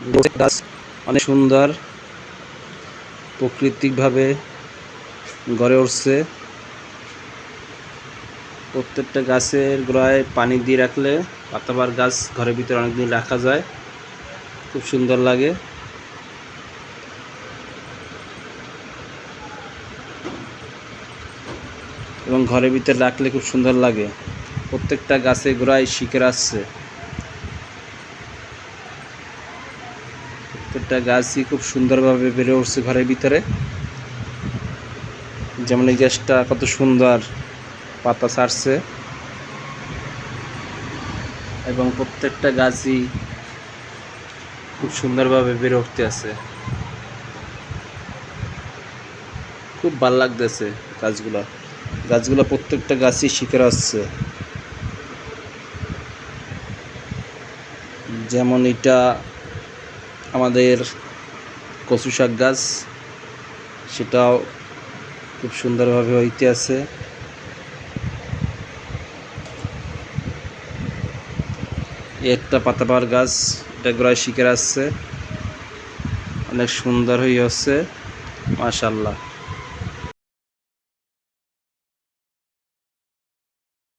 গাছ অনেক সুন্দর, প্রাকৃতিকভাবে গড়ে উঠছে। প্রত্যেকটা গাছের গোড়ায় পানি দিয়ে রাখলে পাতাবার গাছ ঘরের ভিতরে অনেকদিন রাখা যায়। খুব সুন্দর লাগে। এবং ঘরের ভিতরে রাখলে খুব সুন্দর লাগে। প্রত্যেকটা গাছে গোড়ায় শিকের আসছে। প্রত্যেকটা গাছই খুব সুন্দরভাবে বেড়ে উঠছে ঘরের ভিতরে। যেমন এই গাছটা কত সুন্দর পাতা ছাড়ছে। এবং প্রত্যেকটা গাছই খুব সুন্দরভাবে বেড়ে উঠতে আছে। খুব ভালো লাগতেছে গাছগুলো। গাছগুলো প্রত্যেকটা গাছই শিখে আসছে। যেমন এটা আমাদের কচু শাক গাছ, সেটাও খুব সুন্দরভাবে হইতে আছে। একটা পাতাবার গাছ, এটা গোড়ায় শিখে আসছে অনেক সুন্দর হয়ে হচ্ছে মাশাল্লাহ